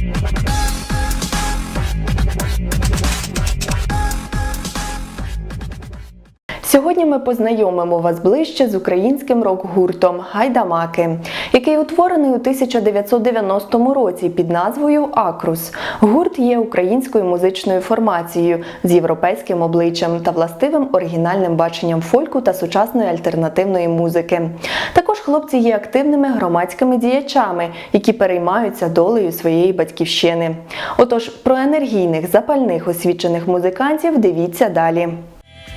Thank you. Сьогодні ми познайомимо вас ближче з українським рок-гуртом Гайдамаки, який утворений у 1990 році під назвою Акрус. Гурт є українською музичною формацією з європейським обличчям та властивим оригінальним баченням фольку та сучасної альтернативної музики. Також хлопці є активними громадськими діячами, які переймаються долею своєї батьківщини. Отож, про енергійних, запальних освічених музикантів дивіться далі.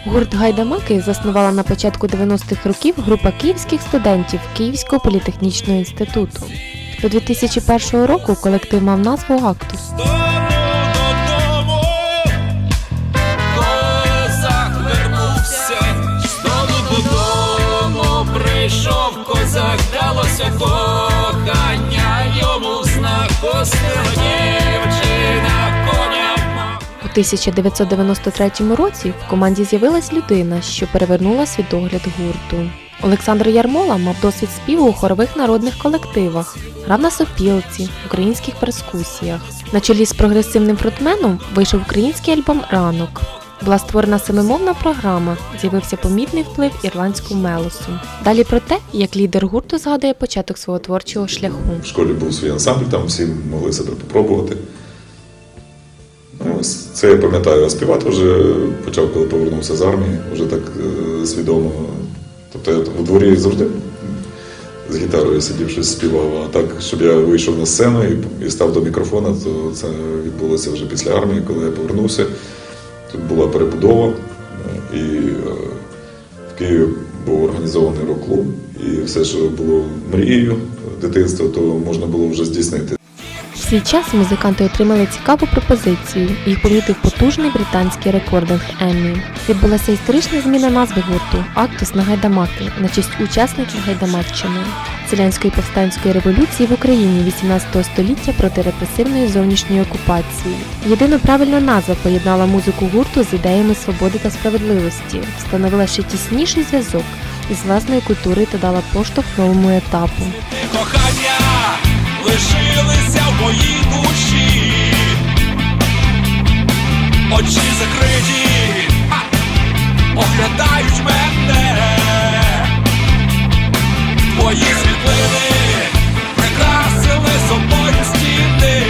Гурт Гайдамаки заснувала на початку 90-х років група київських студентів Київського політехнічного інституту. До 2001 року колектив мав назву Актус. прийшов козак, далося кохання, йому знак посила 1993 році в команді з'явилась людина, що перевернула світогляд гурту. Олександр Ярмола мав досвід співу у хорових народних колективах, грав на сопілці, українських перскусіях. На чолі з прогресивним фронтменом вийшов український альбом Ранок. Була створена семимовна програма, з'явився помітний вплив ірландського мелосу. Далі про те, як лідер гурту згадує початок свого творчого шляху. В школі був свій ансамбль, там всі могли себе попробувати. Ось це я пам'ятаю, а співати вже почав, коли повернувся з армії, вже так е, свідомо. Тобто я у дворі завжди з гітарою сидів, щось співав, а так, щоб я вийшов на сцену і, став до мікрофона, то це відбулося вже після армії, коли я повернувся. Тут була перебудова, і е, в Києві був організований рок-клуб, і все, що було мрією дитинства, то можна було вже здійснити. Свій час музиканти отримали цікаву пропозицію. Їх помітив потужний британський рекординг Еммі. Відбулася історична зміна назви гурту Актус на Гайдамаки на честь учасників Гайдамаччини. Селянської повстанської революції в Україні 18 століття проти репресивної зовнішньої окупації. Єдино правильна назва поєднала музику гурту з ідеями свободи та справедливості, встановила ще тісніший зв'язок із власною культурою та дала поштовх новому етапу. Кохання в моїй душі, очі закриті, ха, оглядають мене, твої світлини прикрасили собою стіни.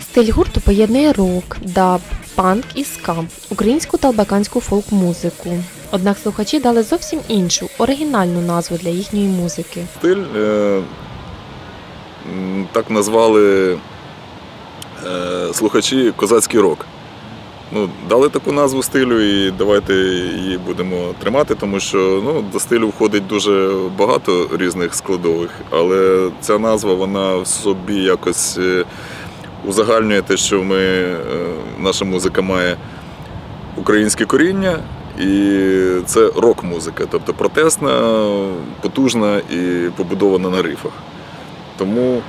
Стиль гурту поєднує рок, даб, панк і ска, українську та албаканську фолк-музику. Однак слухачі дали зовсім іншу, оригінальну назву для їхньої музики. Стиль е, так назвали е, слухачі козацький рок. Ну, дали таку назву стилю і давайте її будемо тримати, тому що ну, до стилю входить дуже багато різних складових, але ця назва вона в собі якось е, узагальнює те, що ми, е, наша музика має українське коріння, і це рок-музика, тобто протестна, потужна і побудована на рифах. Тому е,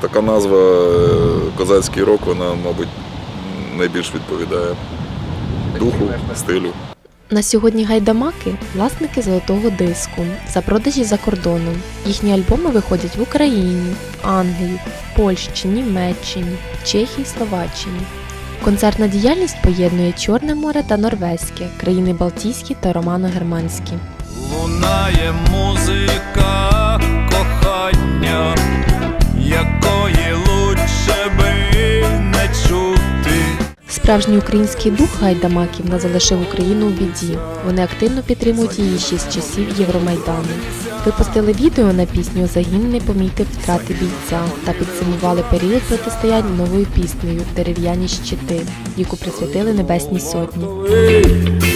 така назва е, козацький рок, вона, мабуть, найбільш відповідає духу, стилю. На сьогодні гайдамаки власники золотого диску за продажі за кордоном. Їхні альбоми виходять в Україні, Англії, Польщі, Німеччині, Чехії, Словаччині. Концертна діяльність поєднує Чорне море та Норвезьке, країни Балтійські та романо-германські. Лунає музика кохання, якої лучше би не чути. Справжній український дух гайдамаків не залишив Україну у біді. Вони активно підтримують її ще з часів Євромайдану. Випустили відео на пісню Загін не помітив втрати бійця та підсумували період протистоянь новою піснею Дерев'яні щити, яку присвятили Небесній Сотні.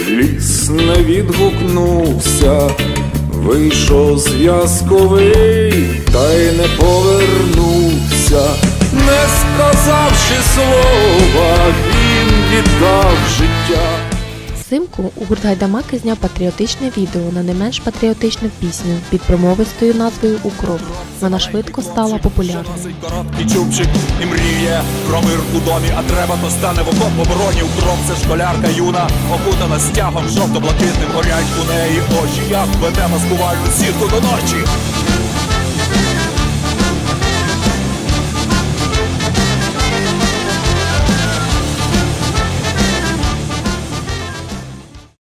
Ліс не відгукнувся, вийшов зв'язковий, та й не повернувся, не сказавши слова, він віддав життя. Взимку гурт Гайдамаки зняв патріотичне відео на не менш патріотичну пісню під промовистою назвою Укроп. Вона швидко стала популярною. Короткий чубчик і мріє про мир у домі, а треба, то стане в окоп обороні. Укроп це школярка юна, окутана стягом жовто-блакитним, горять у неї очі, як веде маскувальну сітку до ночі.